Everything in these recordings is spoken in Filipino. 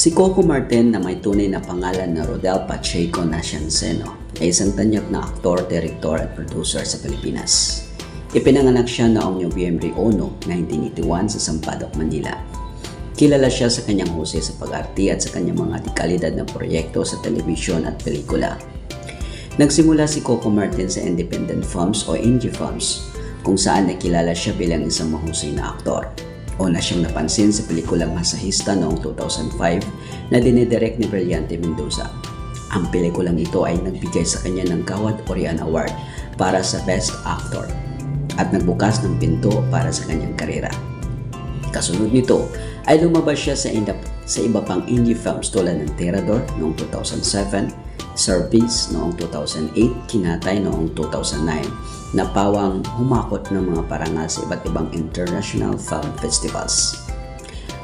Si Coco Martin na may tunay na pangalan na Rodel Pacheco Nacianceno ay isang tanyak na aktor, direktor at producer sa Pilipinas. Ipinanganak siya noong Nobyembre 1, 1981 sa Sampaloc, Manila. Kilala siya sa kanyang husay sa pag-arte at sa kanyang mga dekalidad na proyekto sa telebisyon at pelikula. Nagsimula si Coco Martin sa independent films o indie films kung saan nakilala siya bilang isang mahusay na aktor. Una siyang napansin sa pelikulang Masahista noong 2005 na dinidirect ni Brillante Mendoza. Ang pelikulang ito ay nagbigay sa kanya ng Kawad Orian Award para sa Best Actor at nagbukas ng pinto para sa kanyang karera. Kasunod nito ay lumabas siya sa, inda, sa iba pang indie films tulad ng Tirador noong 2007, Service noong 2008, Kinatay noong 2009 na pawang humakot ng mga parangal sa iba't ibang international film festivals.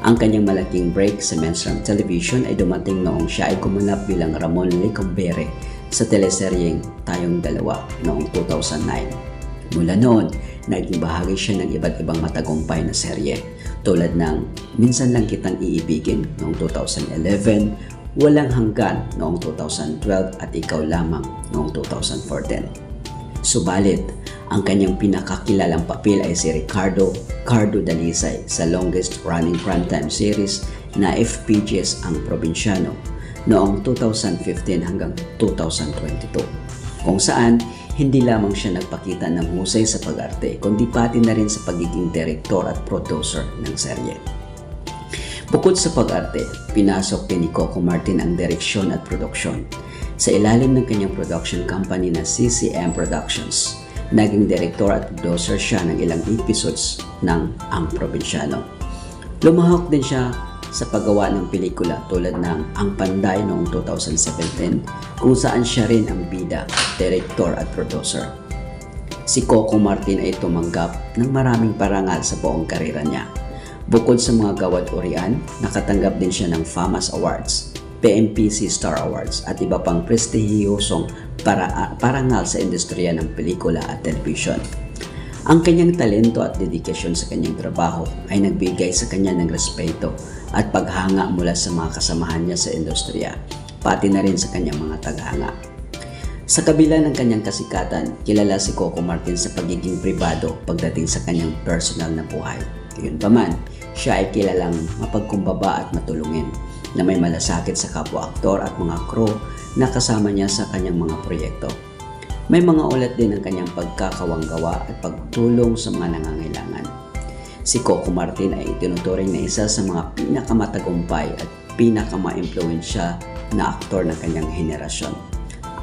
Ang kanyang malaking break sa mainstream television ay dumating noong siya ay kumanap bilang Ramon Lecombere sa teleseryeng Tayong Dalawa noong 2009. Mula noon, naging siya ng iba't ibang matagumpay na serye tulad ng Minsan Lang Kitang Iibigin noong 2011, Walang Hanggan noong 2012 at Ikaw Lamang noong 2014. Subalit, ang kanyang pinakakilalang papel ay si Ricardo Cardo Dalisay sa longest running primetime series na FPGS ang Probinsyano noong 2015 hanggang 2022 kung saan hindi lamang siya nagpakita ng husay sa pag-arte kundi pati na rin sa pagiging direktor at producer ng serye. Bukod sa pag-arte, pinasok din ni Coco Martin ang direksyon at produksyon. Sa ilalim ng kanyang production company na CCM Productions, naging direktor at producer siya ng ilang episodes ng Ang Probinsyano. Lumahok din siya sa paggawa ng pelikula tulad ng Ang Panday noong 2017 kung saan siya rin ang bida, director at producer. Si Coco Martin ay tumanggap ng maraming parangal sa buong karera niya. Bukod sa mga gawad urian, nakatanggap din siya ng FAMAS Awards, PMPC Star Awards at iba pang prestihiyosong para, parangal sa industriya ng pelikula at telebisyon. Ang kanyang talento at dedikasyon sa kanyang trabaho ay nagbigay sa kanya ng respeto at paghanga mula sa mga kasamahan niya sa industriya, pati na rin sa kanyang mga taghanga. Sa kabila ng kanyang kasikatan, kilala si Coco Martin sa pagiging pribado pagdating sa kanyang personal na buhay. Yun pa man, siya ay kilalang mapagkumbaba at matulungin na may malasakit sa kapwa-aktor at mga crew na kasama niya sa kanyang mga proyekto. May mga ulat din ng kanyang pagkakawanggawa at pagtulong sa mga nangangailangan. Si Coco Martin ay itinuturing na isa sa mga pinakamatagumpay at pinakama-impluensya na aktor ng kanyang henerasyon.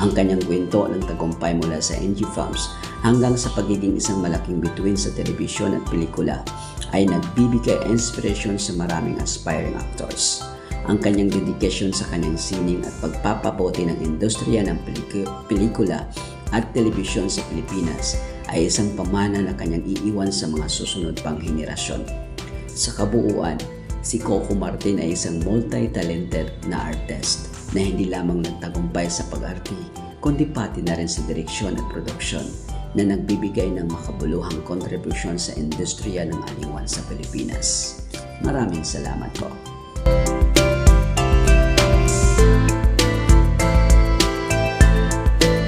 Ang kanyang kwento ng tagumpay mula sa NG Films hanggang sa pagiging isang malaking bituin sa telebisyon at pelikula ay nagbibigay inspiration sa maraming aspiring actors. Ang kanyang dedikasyon sa kanyang sining at pagpapabuti ng industriya ng peliku- pelikula at telebisyon sa Pilipinas ay isang pamana na kanyang iiwan sa mga susunod pang henerasyon. Sa kabuuan, si Coco Martin ay isang multi-talented na artist na hindi lamang nagtagumpay sa pag-arte, kundi pati na rin sa direksyon at produksyon na nagbibigay ng makabuluhang kontribusyon sa industriya ng aliwan sa Pilipinas. Maraming salamat po.